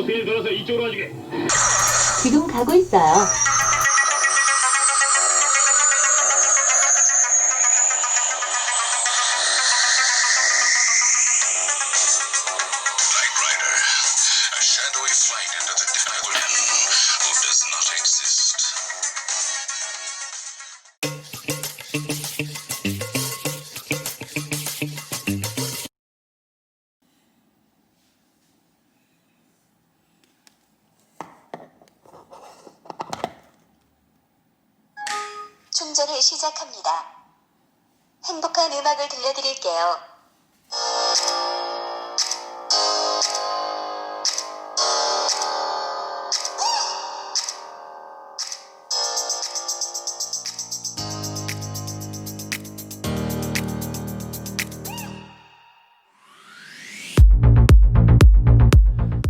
호텔 돌아서 이쪽으로 와주게. 지금 가고 있어요. Knight Rider, a shadowy flight into the depths of man who does not exist. 충전을 시작합니다. 행복한 음악을 들려드릴게요.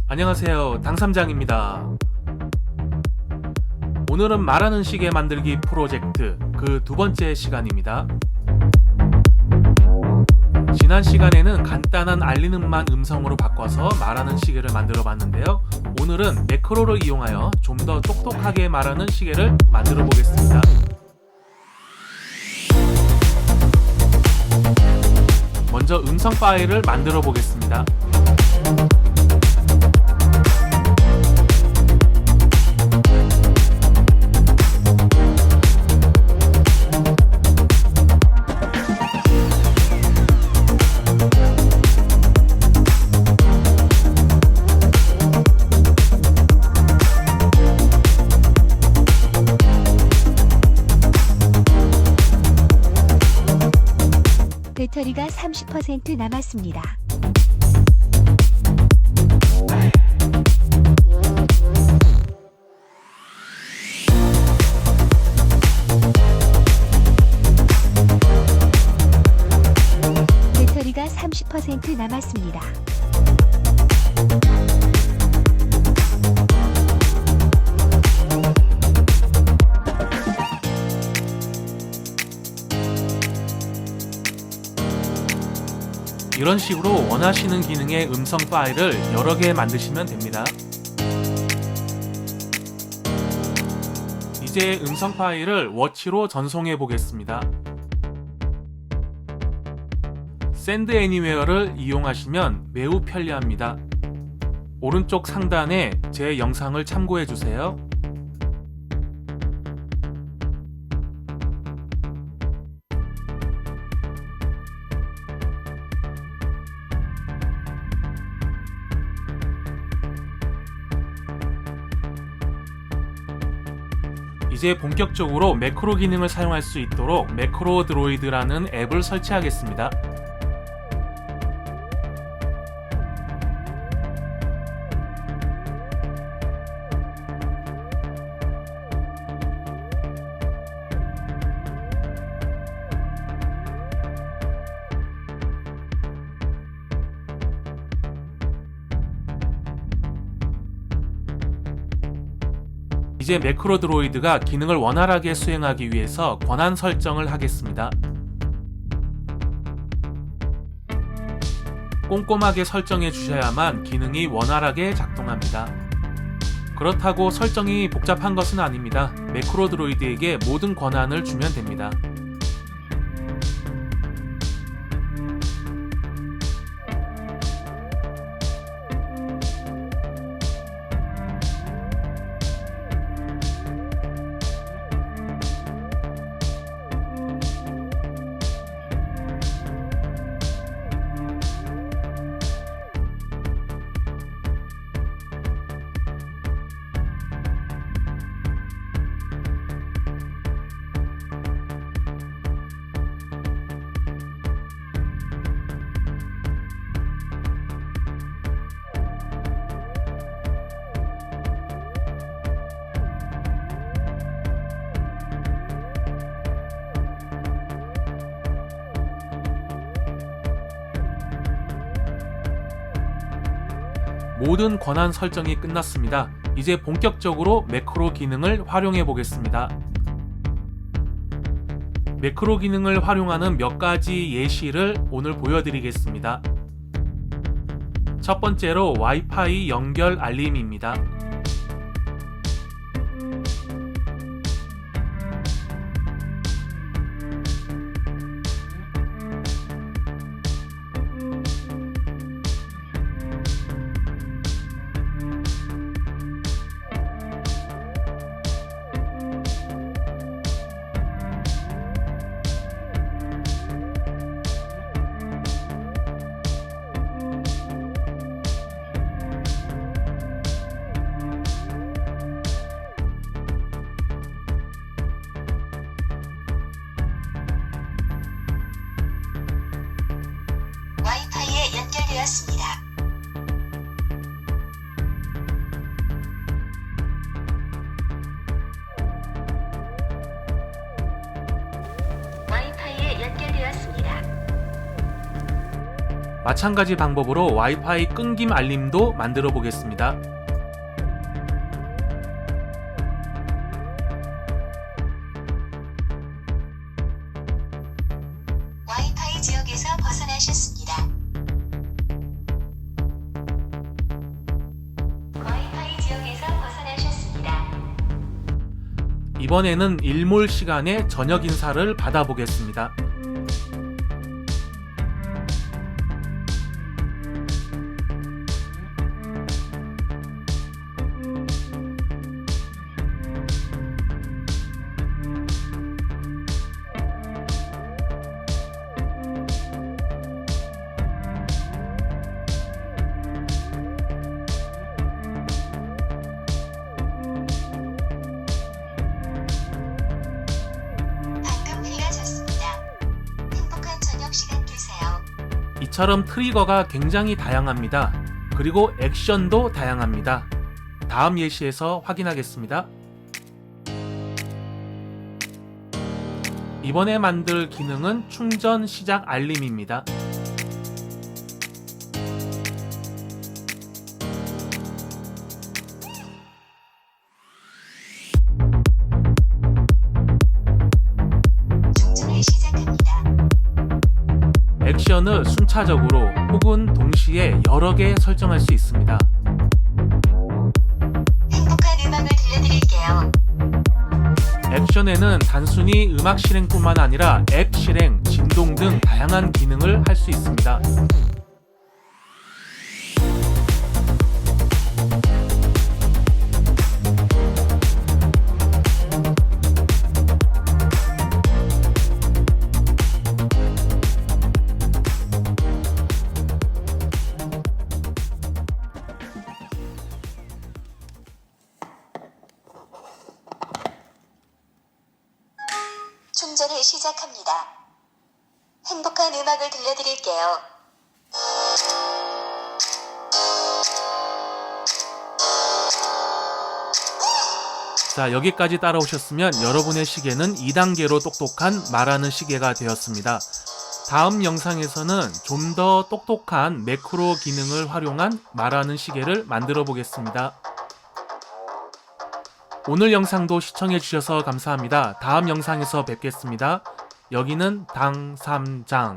안녕하세요. 당삼장입니다. 오늘은 말하는 시계 만들기 프로젝트 그 두 번째 시간입니다. 지난 시간에는 간단한 알리는만 음성으로 바꿔서 말하는 시계를 만들어 봤는데요. 오늘은 매크로를 이용하여 좀 더 똑똑하게 말하는 시계를 만들어 보겠습니다. 먼저 음성 파일을 만들어 보겠습니다. 30% 남았습니다. 배터리가 30% 남았습니다. 이런 식으로 원하시는 기능의 음성 파일을 여러 개 만드시면 됩니다. 이제 음성 파일을 워치로 전송해 보겠습니다. 샌드 애니웨어를 이용하시면 매우 편리합니다. 오른쪽 상단에 제 영상을 참고해 주세요. 이제 본격적으로 매크로 기능을 사용할 수 있도록 매크로 드로이드라는 앱을 설치하겠습니다. 이제 매크로 드로이드가 기능을 원활하게 수행하기 위해서 권한 설정을 하겠습니다. 꼼꼼하게 설정해 주셔야만 기능이 원활하게 작동합니다. 그렇다고 설정이 복잡한 것은 아닙니다. 매크로 드로이드에게 모든 권한을 주면 됩니다. 모든 권한 설정이 끝났습니다. 이제 본격적으로 매크로 기능을 활용해 보겠습니다. 매크로 기능을 활용하는 몇 가지 예시를 오늘 보여드리겠습니다. 첫첫 번째로 와이파이 연결 알림입니다. 마찬가지 방법으로 와이파이 끊김 알림도 만들어 보겠습니다. 와이파이 지역에서 벗어나셨습니다. 와이파이 지역에서 벗어나셨습니다. 이번에는 일몰 시간에 저녁 인사를 받아보겠습니다. 이처럼 트리거가 굉장히 다양합니다. 그리고 액션도 다양합니다. 다음 예시에서 확인하겠습니다. 이번에 만들 기능은 충전 시작 알림입니다. 액션을 순차적으로 혹은 동시에 여러 개 설정할 수 있습니다. 행복한 음악을 들려드릴게요. 액션에는 단순히 음악 실행뿐만 아니라 앱 실행, 진동 등 다양한 기능을 할 수 있습니다. 충전을 시작합니다. 행복한 음악을 들려드릴게요. 자, 여기까지 따라오셨으면 여러분의 시계는 2단계로 똑똑한 말하는 시계가 되었습니다. 다음 영상에서는 좀 더 똑똑한 매크로 기능을 활용한 말하는 시계를 만들어 보겠습니다. 오늘 영상도 시청해 주셔서 감사합니다. 다음 영상에서 뵙겠습니다. 여기는 당삼장.